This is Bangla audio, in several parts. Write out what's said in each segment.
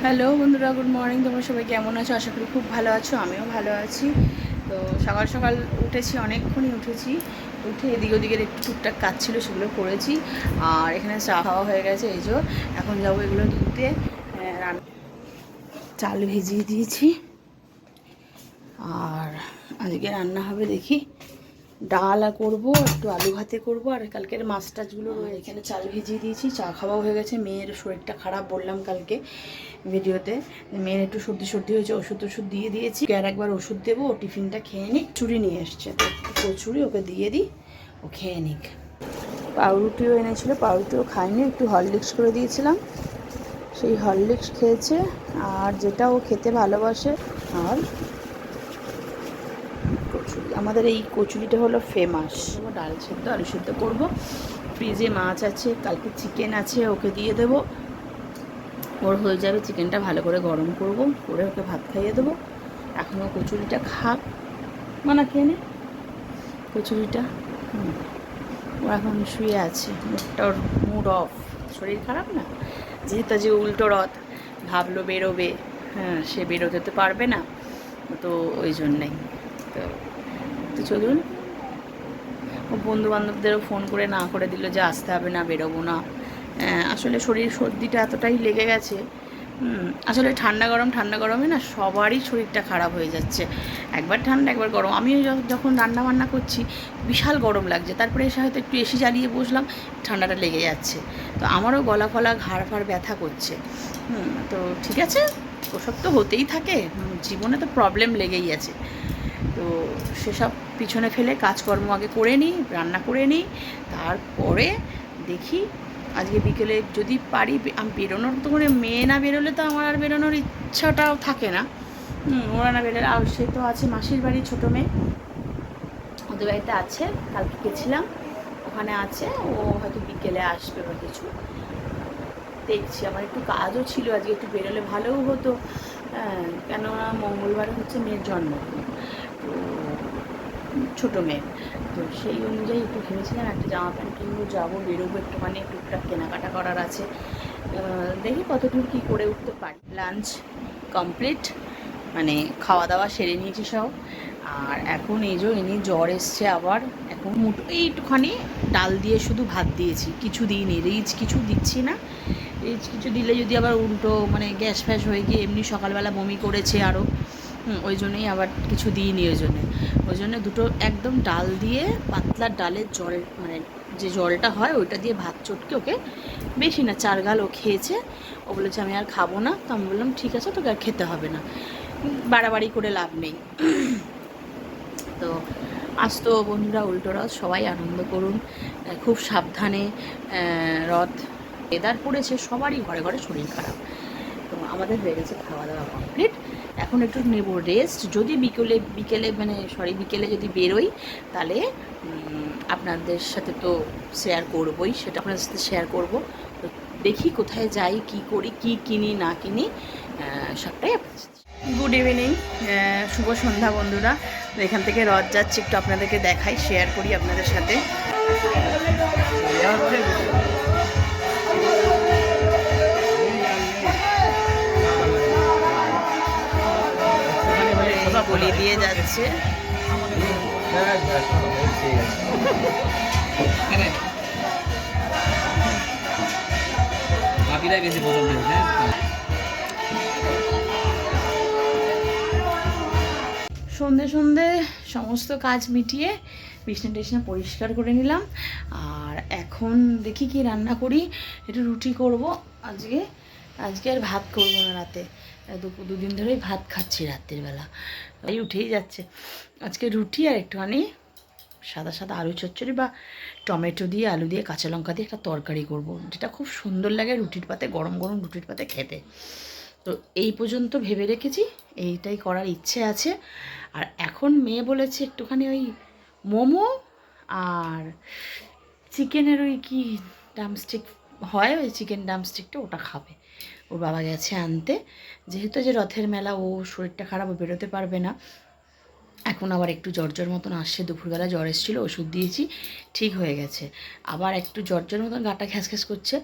হ্যালো বন্ধুরা, গুড মর্নিং। তোমরা সবাই কেমন আছো? আশা করি খুব ভালো আছো, আমিও ভালো আছি। তো সকাল সকাল উঠেছি, অনেকক্ষণই উঠেছি। উঠে এদিক ওদিকের একটু টুকটাক কাজ ছিল, সেগুলো করেছি। আর এখানে চা খাওয়া হয়ে গেছে, এই যে এখন যাব এগুলো ধুতে। রান- চাল ভিজিয়ে দিয়েছি। আর আজকে রান্না হবে, দেখি। ডাল করব, একটু আলু ভাতে করব, আর কালকের মাছ টাছগুলো রয়ে- এখানে চাল ভিজিয়ে দিয়েছি, চা খাওয়াও হয়ে গেছে, মেয়ের শরীরটা খারাপ বললাম কালকে ভিডিওতে। মেয়ের একটু সর্দি সর্দি হয়েছে, ওষুধ ওষুধ দিয়ে দিয়েছি। আর একবার ওষুধ দেবো, ও টিফিনটা খেয়ে নিক, চুরি নিয়ে এসছে। তো কচুরি ওকে দিয়ে দিই, ও খেয়ে নিক। পাউরুটিও এনেছিল, পাউরুটিও খায়নি একটু হরলিক্স করে দিয়েছিলাম। সেই হরলিক্স খেয়েছে, আর যেটা ও খেতে ভালোবাসে, আর আমাদের এই কচুরিটা হলো ফেমাস। ডাল সেদ্ধ, আলু সেদ্ধ করব। ফ্রিজে মাছ আছে, কালকে চিকেন আছে, ওকে দিয়ে দেবো। ওর হয়ে যাবে চিকেনটা ভালো করে গরম করব, করে ওকে ভাত খাইয়ে দেবো। এখনও কচুরিটা খাক। মানা, খেয়ে নে। কচুরিটা। ও এখন শুয়ে আছে। মুখটা ওর মুড অফ শরীর খারাপ না? যেহেতু যে উল্টো রথ, ভাবলো বেরোবে। হ্যাঁ সে বেরোতে তো পারবে না। তো ওই জন্যেই। তো তো চলুন। ও বন্ধু বান্ধবদেরও ফোন করে না করে দিল যে আসতে হবে না, বেরোবো না। আসলে শরীর সর্দিটা এতটাই লেগে গেছে। আসলে ঠান্ডা গরম, ঠান্ডা গরমে না সবারই শরীরটা খারাপ হয়ে যাচ্ছে। একবার ঠান্ডা, একবার গরম। আমিও য- যখন রান্না বান্না করছি, বিশাল গরম লাগছে। তারপরে এসে হয়তো একটু এসি জ্বালিয়ে বসলাম, ঠান্ডাটা লেগে যাচ্ছে। তো আমারও গলা ফলা, ঘাড় ফাড় ব্যথা করছে। তো ঠিক আছে। ওসব তো হতেই থাকে। জীবনে তো প্রবলেম লেগেই আছে। তো সেসব পিছনে ফেলে কাজকর্ম আগে করে নিই রান্না করে নিই তারপরে দেখি আজকে বিকেলে যদি পারি আমি বেরোনোর তো করে মেয়ে না বেরোলে তো আমার আর বেরোনোর ইচ্ছাটাও থাকে না। ওরা না বেরোলে আর সে তো আছে মাসির বাড়ি ছোটো মেয়ে। ওদের বাড়িতে আছে কালকে গেছিলাম। ওখানে আছে ও হয়তো বিকেলে আসবে বা কিছু। দেখছি আমার একটু কাজও ছিল আজকে একটু বেরোলে ভালোও হতো। হ্যাঁ, কেননা মঙ্গলবারে হচ্ছে মেয়ের জন্মদিন। ছোটো মেয়ে। তো সেই অনুযায়ী একটু ভেবেছিলাম একটা জামা প্যান্ট কিনবো, যাব, বেরোবো একটুখানি, টুকটাক কেনাকাটা করার আছে। দেখি কতদূর কী করে উঠতে পারি। লাঞ্চ কমপ্লিট মানে খাওয়া দাওয়া সেরে নিয়েছি সব। আর এখন এই যে এনে জ্বর এসছে আবার, এখন মুটো, এইটুখানি ডাল দিয়ে শুধু ভাত দিয়েছি। কিছু দিইনি, রিচ কিছু দিচ্ছি না। রিচ কিছু দিলে যদি আবার উল্টো মানে গ্যাস ফ্যাস হয়ে গিয়ে এমনি সকালবেলা বমি করেছে আরও হুম, ওই জন্যই আবার কিছু দিইনি ওই জন্যে। ওই জন্য দুটো একদম ডাল দিয়ে পাতলা ডালের জল মানে যে জলটা হয় ওইটা দিয়ে ভাত চটকে ওকে বেশি না চার গাল ও খেয়েছে। ও বলেছে আমি আর খাব না। তো আমি বললাম ঠিক আছে তোকে আর খেতে হবে না। বাড়াবাড়ি করে লাভ নেই। তো আজ তো বন্ধুরা উল্টো রথ সবাই আনন্দ করুন। খুব সাবধানে রথ এদার পড়েছে সবারই ঘরে ঘরে শরীর খারাপ। তো আমাদের হয়ে গেছে খাওয়া দাওয়া কমপ্লিট। এখন একটু নেব রেস্ট যদি বিকেলে বিকেলে মানে সরি বিকেলে যদি বেরোই তাহলে আপনাদের সাথে তো শেয়ার করবই সেটা আপনাদের সাথে শেয়ার করব। তো দেখি কোথায় যাই কি করি কি কিনি না কিনি সবটাই গুড ইভিনিং শুভ সন্ধ্যা বন্ধুরা। তো এখান থেকে রথ যাচ্ছে একটু আপনাদেরকে দেখাই শেয়ার করি আপনাদের সাথে। দিয়ে যাচ্ছে। হ্যাঁ? সন্ধে সন্ধে সমস্ত কাজ মিটিয়ে বিছনা টিছনা পরিষ্কার করে নিলাম। আর এখন দেখি কি রান্না করি একটু রুটি করব। আজকে আজকে আর ভাত করব না রাতে। দুপুর দুদিন ধরেই ভাত খাচ্ছি রাত্রির বেলা। এই উঠেই যাচ্ছে। আজকে রুটি আর একটুখানি সাদা সাদা আলু চচ্চড়ি বা টমেটো দিয়ে, আলু দিয়ে, কাঁচা লঙ্কা দিয়ে একটা তরকারি করব। যেটা খুব সুন্দর লাগে রুটির পাতে, গরম গরম রুটির পাতে খেতে। তো এই পর্যন্ত ভেবে রেখেছি, এইটাই করার ইচ্ছে আছে। আর এখন মেয়ে বলেছে একটুখানি ওই মোমো আর চিকেনের ওই কি ডামস্টিক হয়, ওই চিকেন ডামস্টিকটা ওটা খাবে। ওর বাবা গেছে আনতে। যেহেতু যে রথের মেলা, ও শরীরটা খারাপ, ও বেরোতে পারবে না। এখন আবার একটু জ্বর জ্বর মতন আসছে, দুপুরবেলা জ্বর এসেছিল, ওষুধ দিয়েছি, ঠিক হয়ে গেছে। আবার একটু জ্বর জ্বর মতন গাটা ঘ্যাস ঘ্যাস করছে।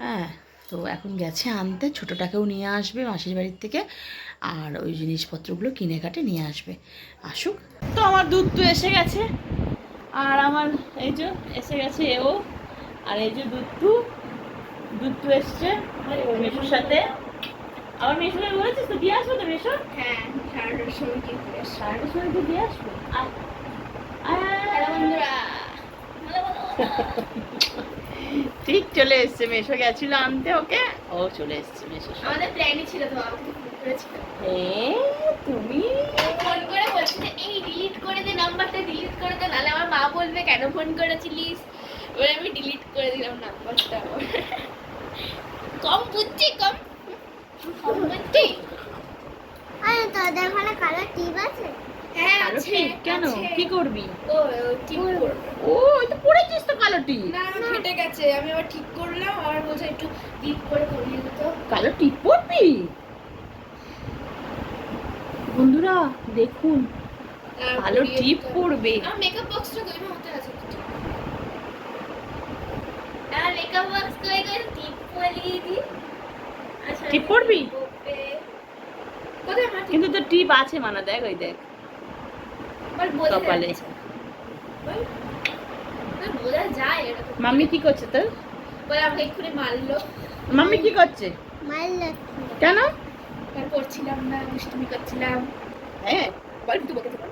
হ্যাঁ তো এখন গেছে আনতে, ছোটোটাকেও নিয়ে আসবে মাসির বাড়ির থেকে, আর ওই জিনিসপত্রগুলো কিনে কাটে নিয়ে আসবে। আসুক। তো আমার দুধ তো এসে গেছে, আর আমার এই যে এসে গেছে এও, আর এই যে দুধ দুধ এসছে মেশুর সাথে। আবার মেশুকে বলেছিস তো দিয়ে আসব তো মেশো? হ্যাঁ সারাটার সময় কি সাড়ে সময় কি দিয়ে আসব? ঠিক চলে এসছে মেশো গেছিল আনতে ওকে? ও চলে এসছে মেশো আমাদের প্ল্যানই ছিল তো তুমি? ফোন করে বলছে এই ডিলিট করে দে নাম্বারটা ডিলিট করে দে নাহলে আমার মা বলবে কেন ফোন করেছিলিস? এবার আমি ডিলিট করে দিলাম নাম্বারটা। কম বুঝছি কম কম বুঝছি আরে তোদের ওখানে কালার টিপ আছে? হ্যাঁ কালো আছে টিপ কেন? আছে। কি করবি? ও ঠিক করব। ও তো পড়েছিস তো কালো টিপ। না ফেটে গেছে। আমি আবার ঠিক করলাম আবার বলছে একটু ডিপ করে দিত কালো টিপ পড়বি? বন্ধুরা দেখুন কালো টিপ পড়বে। আমার মেকআপ বক্সটা কই মতো আছে। আর মেকআপ বক্স কই কই টিপ টিপ আমার টিপ? কিন্তু তো টিপ আছে মানা দেখ ওই দেখ। কপালে। মাম্মি কি করছে তোর? মাম্মি কি করছে? কেন? করছিলাম না দুষ্টুমি করছিলাম। হ্যাঁ বল তুই বলতে পার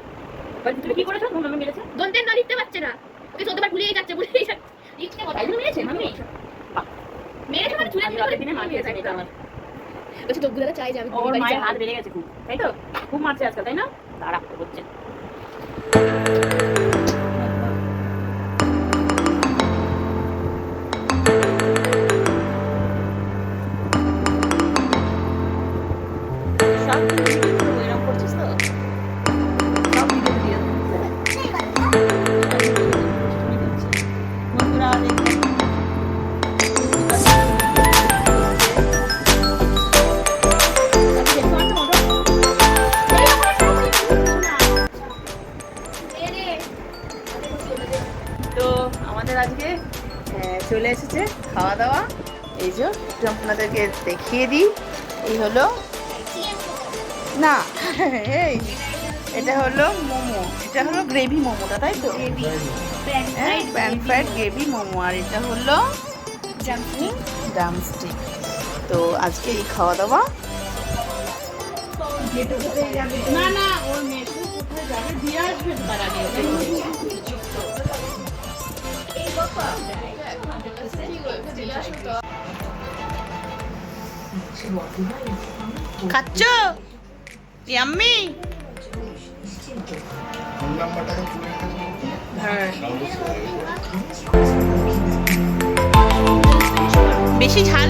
বল, তুমি কি করেছ? মাম্মি মেরেছে? দন্তের না লিখতে পারছে না। ওকে চোদ্দবার ভুলেই যাচ্ছে ভুলেই যাচ্ছে লিখতে মেরেছে মাম্মি? চুলে দিনে এটা আমার বলছে চাই ওর মায়ের হাত বেড়ে গেছে খুব তাই তো? খুব মারছে আজকাল তাই না? তারা হচ্ছে। একটু আপনাদেরকে দেখিয়ে দিই এই হলো না এই এটা হলো মোমো এটা হলো গ্রেভি মোমোটা তাই তো? Pan fried gravy momo. আর এটা হলো ড্রামস্টিক তো আজকে এই খাওয়া দাওয়া না না ওর মেয়েকে কোথায় যাবে? দিয়ে আসবে তার আগে। করে ইয়াম্মি। বেশি ঝাল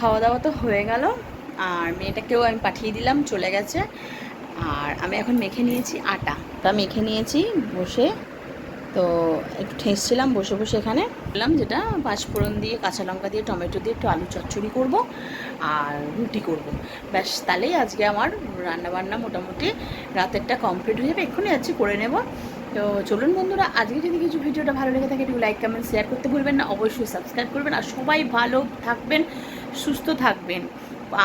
খাওয়া দাওয়া তো হয়ে গেল। আর মেয়েটাকেও আমি পাঠিয়ে দিলাম, চলে গেছে। আর আমি এখন মেখে নিয়েছি আটা। তা মেখে নিয়েছি বসে। তো একটু ঠেসছিলাম, বসে বসে এখানে। বললাম যেটা পাঁচফোড়ন দিয়ে, কাঁচা লঙ্কা দিয়ে, টমেটো দিয়ে একটু আলু চচ্চড়ি করব আর রুটি করব। ব্যাস, তাহলেই আজকে আমার রান্নাবান্না মোটামুটি রাতেরটা কমপ্লিট হয়ে যাবে। এক্ষুনি যাচ্ছি, করে নেব। তো চলুন বন্ধুরা, আজকে যদি কিছু ভিডিওটা ভালো লেগে থাকে, একটু লাইক কমেন্ট শেয়ার করতে ভুলবেন না। অবশ্যই সাবস্ক্রাইব করবেন। আর সবাই ভালো থাকবেন। সুস্থ থাকবেন।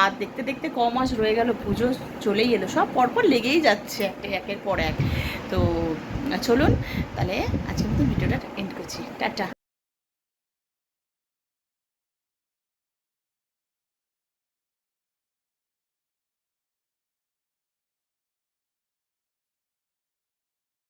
আর দেখতে দেখতে ক মাস রয়ে গেল, পুজো চলেই এলো, সব পরপর লেগেই যাচ্ছে একটা একের পর এক। তো চলুন, তাহলে আজকে মতো ভিডিওটা এন্ড করছি। টাটা।